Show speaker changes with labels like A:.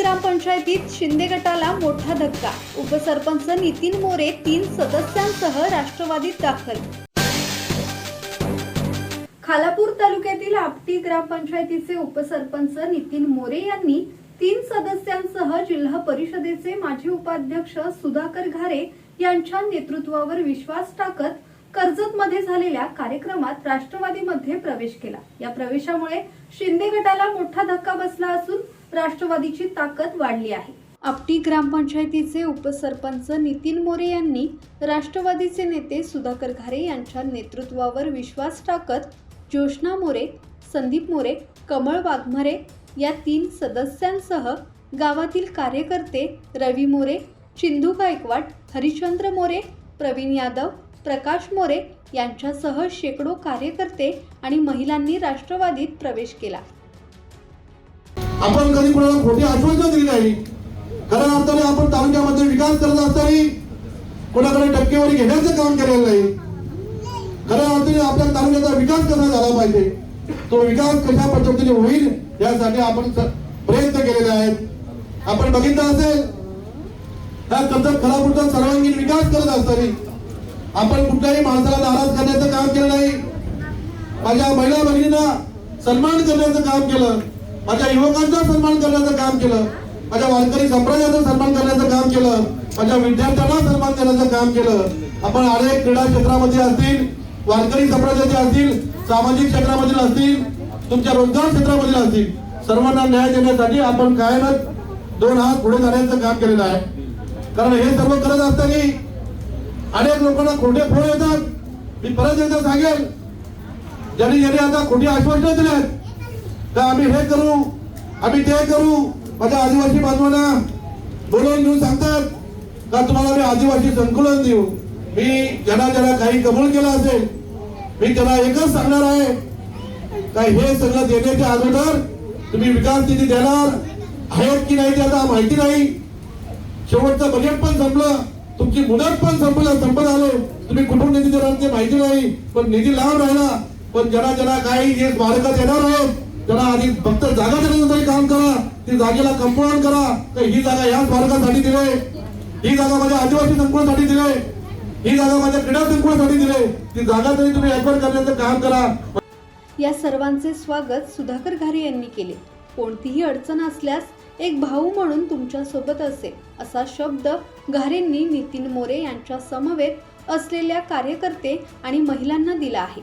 A: ग्रामपंचायतीत शिंदे गटाला मोठा धक्का. उपसरपंच नितीन मोरे तीन सदस्यांसह राष्ट्रवादीत दाखल. खालापूर तालुक्यातील आपटी ग्रामपंचायतीचे उपसरपंच नितीन मोरे यांनी तीन सदस्यांसह जिल्हा परिषदेचे माजी उपाध्यक्ष सुधाकर घारे यांच्या नेतृत्वावर विश्वास टाकत कर्जत मध्ये झालेल्या कार्यक्रमात राष्ट्रवादीमध्ये प्रवेश केला. या प्रवेशामुळे शिंदे गटाला मोठा धक्का बसला असून राष्ट्रवादीची ताकद वाढली आहे. आपटी ग्रामपंचायतीचे उपसरपंच नितीन मोरे यांनी राष्ट्रवादीचे नेते सुधाकर घारे यांच्या नेतृत्वावर विश्वास टाकत ज्योष्णा मोरे संदीप मोरे कमळ वाघमारे या तीन सदस्यांसह गावातील कार्यकर्ते रवी मोरे चिंधू गायकवाड हरिश्चंद्र मोरे प्रवीण यादव प्रकाश मोरे यांच्यासह शेकडो कार्यकर्ते आणि महिलांनी राष्ट्रवादीत प्रवेश केला.
B: आपण कधी कोणाला खोटी आश्वासन दिली नाही. खऱ्या अर्थाने आपण तालुक्यामध्ये विकास करत असताना कोणाकडे टक्केवारी घेण्याचं काम केलेलं नाही. खऱ्या अर्थाने आपल्या तालुक्याचा विकास कसा झाला पाहिजे? तो विकास कशा पद्धतीने होईल यासाठी आपण प्रयत्न केलेले आहेत. आपण बघितलं असेल ह्या कर्जत खरापूरचा सर्वांगीण विकास करत असताना आपण कुठल्याही माणसाला नाराज करण्याचं काम केलं नाही. माझ्या महिला भगिनींना सन्मान करण्याचं काम केलं. माझ्या युवकांचा सन्मान करण्याचं काम केलं. माझ्या वारकरी संप्रदायाचा सन्मान करण्याचं काम केलं. माझ्या विद्यार्थ्यांना सन्मान करण्याचं काम केलं. आपण अनेक क्रीडा क्षेत्रामध्ये असतील वारकरी संप्रदायाचे असतील सामाजिक क्षेत्रामधील असतील तुमच्या रोजगार क्षेत्रामधील असतील सर्वांना न्याय देण्यासाठी आपण कायमच दोन हात पुढे जाण्याचं काम केलेलं आहे. कारण हे सर्व करत असताना अनेक लोकांना खोटे फोन येतात. मी परत एकदा सांगेल ज्यांनी ज्यांनी आता खोटी आश्वासनं दिलेत का आम्ही हे करू आम्ही ते करू. माझ्या आदिवासी बांधवांना बोलवून घेऊन सांगतात का तुम्हाला मी आदिवासी संकुलन देऊ? मी ज्यांना ज्यांना काही कबूल केला असेल मी त्यांना एकच सांगणार आहे का हे सगळं देण्याच्या अगोदर तुम्ही विकास निधी देणार आहेत की नाही ते आता माहिती नाही. शेवटचं बजेट पण संपलं तुमची मुदत पण संपलं संपत आले. तुम्ही कुठून निधी देणार ते माहिती नाही पण निधी लांब राहिला. पण ज्यांना ज्यांना काही जे स्मारकात येणार आहेत त्याला आधी फक्त जागा देण्याचं तरी काम करा ती जागेला कंपाऊंड करा. तर ही जागा या स्मारकासाठी दिले ही जागा माझ्या आदिवासी संकुलासाठी दिले ही जागा माझ्या क्रीडा संकुलासाठी दिले ती जागा तरी तुम्ही ऍक्वायर करण्याचं काम करा.
A: या सर्वांचे स्वागत सुधाकर घारे यांनी केले. कोणतीही अडचण असल्यास एक भाऊ म्हणून तुमच्यासोबत असेल असा शब्द घारेंनी नितीन मोरे यांच्या समवेत असलेल्या कार्यकर्ते आणि महिलांना दिला आहे.